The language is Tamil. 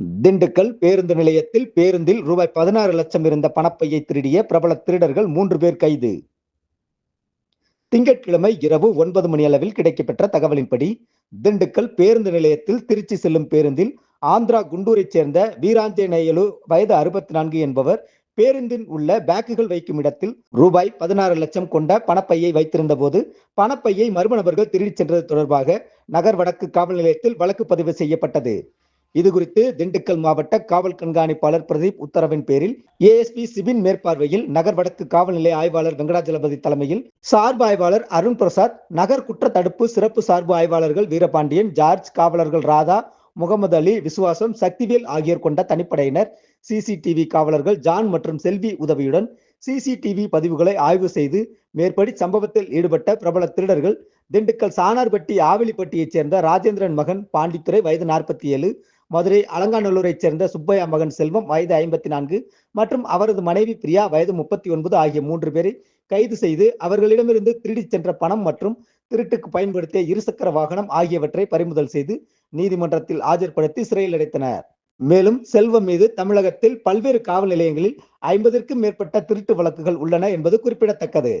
திண்டுக்கல் பேருந்து நிலையத்தில் பேருந்தில் ரூபாய் பதினாறு லட்சம் இருந்த பணப்பையை திருடிய பிரபல திருடர்கள் மூன்று பேர் கைது. திங்கட்கிழமை இரவு ஒன்பது மணி அளவில் கிடைக்கப்பெற்ற தகவலின்படி திண்டுக்கல் பேருந்து நிலையத்தில் திருச்சி செல்லும் பேருந்தில் ஆந்திரா குண்டூரைச் சேர்ந்த வீராஞ்சநேயலு வயது அறுபத்தி நான்கு என்பவர் பேருந்தில் உள்ள பேக்குகள் வைக்கும் இடத்தில் ரூபாய் பதினாறு லட்சம் கொண்ட பணப்பையை வைத்திருந்த போது பணப்பையை மர்ம நபர்கள் திருடிச் சென்றது தொடர்பாக நகர் வடக்கு காவல் நிலையத்தில் வழக்கு பதிவு செய்யப்பட்டது. இது குறித்து திண்டுக்கல் மாவட்ட காவல் கண்காணிப்பாளர் பிரதீப் உத்தரவின் பேரில் ஏஎஸ்பி சிபின் மேற்பார்வையில் நகர் வடக்கு காவல் நிலைய ஆய்வாளர் வெங்கடாஜலபதி தலைமையில் சார்பு ஆய்வாளர் அருண் பிரசாத் நகர் குற்ற தடுப்பு சிறப்பு சார்பு ஆய்வாளர்கள் வீரபாண்டியன் ஜார்ஜ் காவலர்கள் ராதா முகமது அலி விசுவாசம் சக்திவேல் ஆகியோர் கொண்ட தனிப்படையினர். சிசிடிவி காவலர்கள் ஜான் மற்றும் செல்வி உதவியுடன் சிசிடிவி பதிவுகளை ஆய்வு செய்து மேற்படி சம்பவத்தில் ஈடுபட்ட பிரபல திருடர்கள் திண்டுக்கல் சானார்பட்டி ஆவிலிப்பட்டியைச் சேர்ந்த ராஜேந்திரன் மகன் பாண்டித்துறை வயது நாற்பத்தி ஏழு மதுரை அலங்காநல்லூரைச் சேர்ந்த சுப்பையா மகன் செல்வம் வயது ஐம்பத்தி நான்கு மற்றும் அவரது மனைவி பிரியா வயது முப்பத்தி ஒன்பது ஆகிய மூன்று பேரை கைது செய்து அவர்களிடமிருந்து திருடிச் சென்ற பணம் மற்றும் திருட்டுக்கு பயன்படுத்திய இருசக்கர வாகனம் ஆகியவற்றை பறிமுதல் செய்து நீதிமன்றத்தில் ஆஜர்படுத்தி சிறையில் அடைத்தனர். மேலும் செல்வம் மீது தமிழகத்தில் பல்வேறு காவல் நிலையங்களில் ஐம்பதிற்கும் மேற்பட்ட திருட்டு வழக்குகள் உள்ளன என்பது குறிப்பிடத்தக்கது.